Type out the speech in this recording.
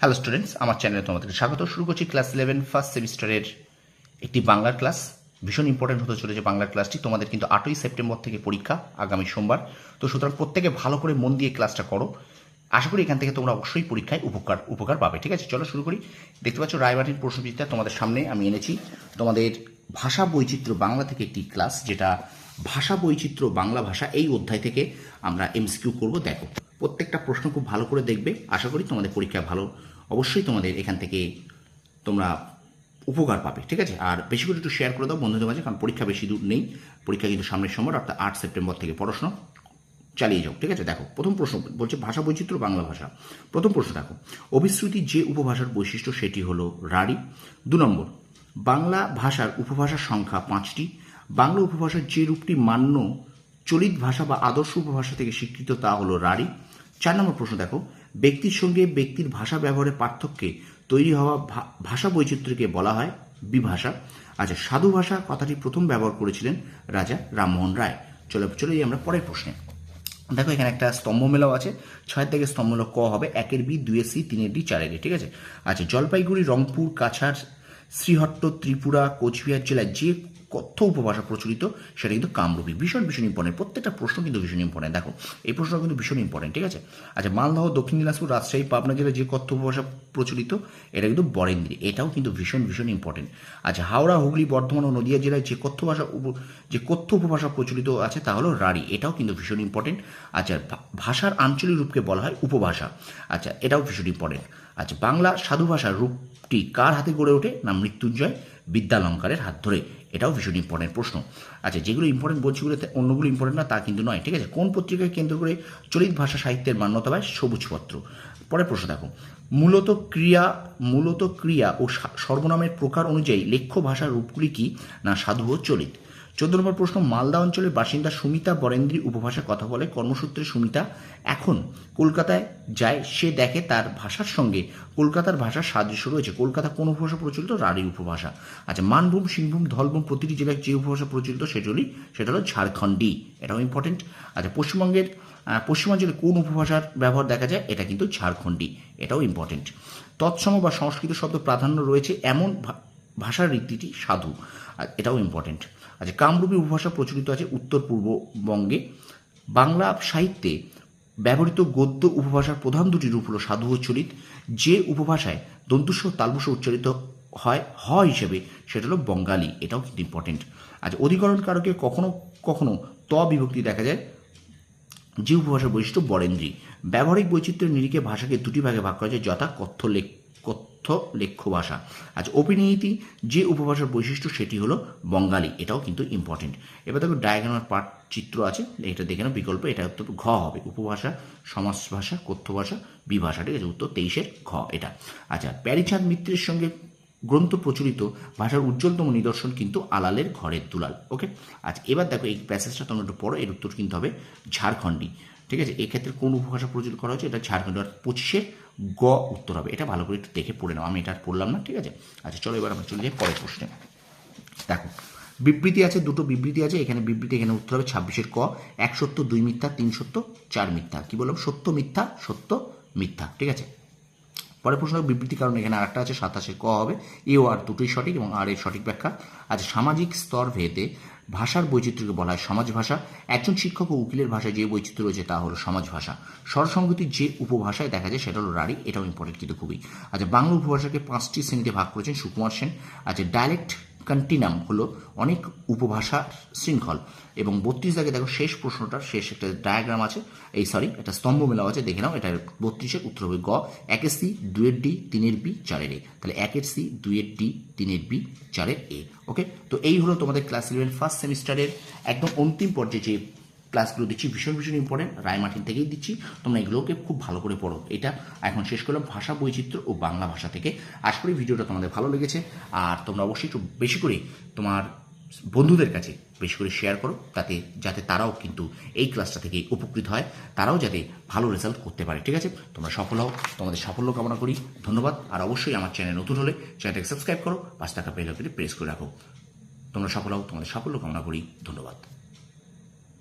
Hello students আমার চ্যানেলে তোমাদেরকে স্বাগত। শুরু করছি ক্লাস ইলেভেন ফার্স্ট সেমিস্টারের একটি বাংলার ক্লাস ভীষণ ইম্পর্টেন্ট হতে চলেছে বাংলার ক্লাসটি তোমাদের কিন্তু আটই সেপ্টেম্বর থেকে পরীক্ষা আগামী সোমবার। তো সুতরাং প্রত্যেকে ভালো করে মন দিয়ে ক্লাসটা করো। আশা করি এখান থেকে তোমরা অবশ্যই পরীক্ষায় উপকার উপকার পাবে। ঠিক আছে, চলো শুরু করি। দেখতে পাচ্ছ রায়বাটির প্রশ্নবিদ্যা তোমাদের সামনে। আমি এনেছি তোমাদের ভাষা বৈচিত্র্য বাংলা থেকে একটি ক্লাস যেটা ভাষা বৈচিত্র্য, বাংলা ভাষা এই অধ্যায় থেকে আমরা এমসিকিউ করব। দেখো, প্রত্যেকটা প্রশ্ন খুব ভালো করে দেখবে। আশা করি তোমাদের পরীক্ষা ভালো। অবশ্যই তোমাদের এখান থেকে তোমরা উপকার পাবে, ঠিক আছে? আর বেশি করে একটু শেয়ার করে দাও বন্ধুদের মাঝে, কারণ পরীক্ষা বেশি দূর নেই। পরীক্ষা কিন্তু সামনের সময় অর্থাৎ আট সেপ্টেম্বর থেকে পড়াশোনা চালিয়ে যাও, ঠিক আছে? দেখো, প্রথম প্রশ্ন বলছে ভাষা বৈচিত্র্য, বাংলা ভাষা। প্রথম প্রশ্ন দেখো, অভিশ্রুতি যে উপভাষার বৈশিষ্ট্য সেটি হলো রাঢ়ী। দু নম্বর, বাংলা ভাষার উপভাষার সংখ্যা পাঁচটি। বাংলা উপভাষার যে রূপটি মান্য চলিত ভাষা বা আদর্শ উপভাষা থেকে স্বীকৃত তা হলো রাঢ়ী। চার নম্বর প্রশ্ন দেখো। ব্যক্তির সঙ্গে ব্যক্তির ভাষা ব্যবহারের পার্থক্যে তৈরি হওয়া ভাষা বৈচিত্র্যকে বলা হয় বিভাষা। আচ্ছা সাধু ভাষা কথাটি প্রথম ব্যবহার করেছিলেন রাজা রামমোহন রায়। চলে চলে যাই আমরা পরের প্রশ্নে। দেখো, এখানে একটা স্তম্ভ মেলাও আছে। ছয়ের থেকে স্তম্ভ মেলা ক হবে, একের বি, দুয়ের সি, তিনের ডি, চারের ডি, ঠিক আছে? আচ্ছা জলপাইগুড়ি, রংপুর, কাছাড়, শ্রীহট্ট, ত্রিপুরা, কোচবিহার জেলায় যে কথ্য উপভাষা প্রচলিত, সেটা কিন্তু কামরূপী। ভীষণ ভীষণ ইম্পর্টেন্ট প্রত্যেকটা প্রশ্ন কিন্তু ভীষণ ইম্পর্টেন্ট দেখো, এই প্রশ্নটা কিন্তু ভীষণ ইম্পর্টেন্ট ঠিক আছে? আচ্ছা মালদহ, দক্ষিণ দিনাজপুর, রাজশাহী, পাবনা জেলায় যে কথ্য উপভাষা প্রচলিত, এটা কিন্তু বরেন্দ্রী। এটাও কিন্তু ভীষণ ভীষণ ইম্পর্টেন্ট আচ্ছা হাওড়া, হুগলি, বর্ধমান ও নদিয়া জেলায় যে কথ্য ভাষা যে কথ্য উপভাষা প্রচলিত আছে, তা হলো রাঢ়ী। এটাও কিন্তু ভীষণ ইম্পর্টেন্ট আচ্ছা ভাষার আঞ্চলিক রূপকে বলা হয় উপভাষা। আচ্ছা এটাও ভীষণ ইম্পর্টেন্ট আচ্ছা বাংলা সাধু ভাষার রূপটি কার হাতে গড়ে ওঠে? না মৃত্যুঞ্জয়। বিদ্যালঙ্কারের হাত ধরে। এটাও ভীষণ ইম্পর্টেন্ট প্রশ্ন। আচ্ছা যেগুলো ইম্পর্টেন্ট বলছি বলে অন্যগুলো ইম্পর্টেন্ট না, তা কিন্তু নয়, ঠিক আছে? কোন পত্রিকায় কেন্দ্র করে চলিত ভাষা সাহিত্যের মান্যতা পায়? সবুজপত্র। পরের প্রশ্ন দেখো। মূলত ক্রিয়া মূলত ক্রিয়া ও সর্বনামের প্রকার অনুযায়ী লেখ্য ভাষার রূপগুলি কি? না, সাধু ও চলিত। চোদ্দ নম্বর প্রশ্ন, মালদা অঞ্চলের বাসিন্দা সুমিতা বরেন্দ্রী উপভাষায় কথা বলে। কর্মসূত্রে সুমিতা, এখন কলকাতায় যায়, সে দেখে তার ভাষার সঙ্গে কলকাতার ভাষার সাদৃশ্য রয়েছে। কলকাতা কোন উপভাষা প্রচলিত? রাঢ়ী উপভাষা। আচ্ছা মানভূম, সিংভূম, ধলভূম, প্রতিটি জেলায় যে উপভাষা প্রচলিত সেটা হলি সেটা হলো ঝাড়খণ্ডী। এটাও ইম্পর্টেন্ট আচ্ছা পশ্চিমবঙ্গের পশ্চিমাঞ্চলে কোন উপভাষার ব্যবহার দেখা যায়? এটা কিন্তু ঝাড়খণ্ডী। এটাও ইম্পর্টেন্ট তৎসম বা সংস্কৃত শব্দ প্রাধান্য রয়েছে এমন ভাষার রীতিটি সাধু, আর এটাও ইম্পর্টেন্ট আচ্ছা কামরূপী উপভাষা প্রচলিত আছে উত্তর পূর্ববঙ্গে বাংলা সাহিত্যে ব্যবহৃত গদ্য উপভাষার প্রধান দুটি রূপ হলো সাধু ও চলিত যে উপভাষায় দন্তুস্ব তালবস উচ্চারিত হয়, হ হিসেবে, সেটা হলো বঙ্গালী, এটাও কিন্তু ইম্পর্টেন্ট আচ্ছা অধিকরণ কারকে কখনো কখনো ত বিভক্তি দেখা যায়, যে উপভাষার বৈশিষ্ট্য বরেন্দ্রী। ব্যবহারিক বৈচিত্র্যের নিরিখে ভাষাকে দুটি ভাগে ভাগ করা যায়, যথা কথ্য লেখ কথ্য লেখ্য ভাষা আচ্ছা অভিনীতি যে উপভাষার বৈশিষ্ট্য সেটি হলো বঙ্গালী, এটাও কিন্তু ইম্পর্টেন্ট এবার দেখো ডায়াগ্রামের পার্ট চিত্র আছে, এটা দেখে নাও বিকল্প, এটা উত্তর ঘ হবে। উপভাষা সমাজ ভাষা কথ্য ভাষা বিভাষা, ঠিক আছে? উত্তর তেইশের ঘ, এটা। আচ্ছা প্যারিচাঁদ মিত্রের সঙ্গে গ্রন্থ প্রচলিত, ভাষার উজ্জ্বলতম নিদর্শন কিন্তু আলালের ঘরের দুলাল ওকে আচ্ছা এবার দেখো এই প্যাসেজটা তোমরা একটু পড়ো, এর উত্তর কিন্তু হবে ঝাড়খণ্ডী, ঠিক আছে? এক্ষেত্রে কোন উপভাষা প্রচলিত করা হয়েছে? এটা ঝাড়খণ্ড, আর পঁচিশের গ উত্তর হবে। এটা ভালো করে একটু দেখে পড়ে নাও। আমি এটা পড়লাম না, ঠিক আছে? আচ্ছা চলো এবার আমরা চলে যাই পরের প্রশ্নে। দেখো, বিবৃতি আছে, দুটো বিবৃতি আছে। এখানে বিবৃতি, এখানে উত্তর হবে ছাব্বিশের ক। এক সত্য, দুই মিথ্যা, তিন সত্য, চার মিথ্যা। কি বললাম? সত্য মিথ্যা সত্য মিথ্যা, ঠিক আছে? পরের প্রশ্ন, বিবৃতি কারণ এখানে আরেকটা আছে, সাতাশে ক হবে। এ ও আর দুটোই সঠিক এবং আর এর সঠিক ব্যাখ্যা আচ্ছা সামাজিক স্তর ভেদে ভাষার বৈচিত্র্যকে বলা হয় সমাজ ভাষা। একজন শিক্ষক ও উকিলের ভাষায় যে বৈচিত্র্য রয়েছে তা হলো সমাজ ভাষা। স্বরসংগতির যে উপভাষায় দেখা যায় সেটা হলো রাড়ি এটাও ইম্পর্টেন্ট কিন্তু খুবই। আচ্ছা বাংলা উপভাষাকে পাঁচটি শ্রেণীতে ভাগ করেছেন সুকুমার সেন। আচ্ছা ডায়ালেক্ট কন্টিনাম হলো অনেক উপভাষা শৃঙ্খল। এবং বত্রিশ দাগে দেখো শেষ প্রশ্নটার শেষ একটা ডায়াগ্রাম আছে। এই সরি একটা স্তম্ভ মেলা আছে, দেখে নাও এটা বত্রিশের উত্তর হবে গ। একের সি দুয়ের ডি, তিনের বি, চারের এ। তাহলে একের সি দুয়ের ডি, তিনের বি, চারের এ। ওকে তো এই হলো তোমাদের ক্লাস ইলেভেন ফার্স্ট সেমিস্টারের একদম অন্তিম পর্যায়ে যে ক্লাসগুলো দিচ্ছি, ভীষণ ভীষণ ইম্পর্টেন্ট রায়মার্টিন থেকেই দিচ্ছি। তোমরা এগুলোকে খুব ভালো করে পড়ো। এটা এখন শেষ করলাম ভাষা বৈচিত্র্য ও বাংলা ভাষা থেকে। আশা করি ভিডিওটা তোমাদের ভালো লেগেছে। আর তোমরা অবশ্যই একটু বেশি করে তোমার বন্ধুদের কাছে বেশি করে শেয়ার করো, তাতে, যাতে তারাও কিন্তু এই ক্লাসটা থেকে উপকৃত হয়, তারাও যাতে ভালো রেজাল্ট করতে পারে, ঠিক আছে? তোমরা সফল হও, তোমাদের সাফল্য কামনা করি, ধন্যবাদ। আর অবশ্যই আমার চ্যানেল নতুন হলে চ্যানেলটাকে সাবস্ক্রাইব করো পাঁচ টাকা বেল প্রেস করে রাখো। তোমরা সফল হও, তোমাদের সাফল্য কামনা করি, ধন্যবাদ।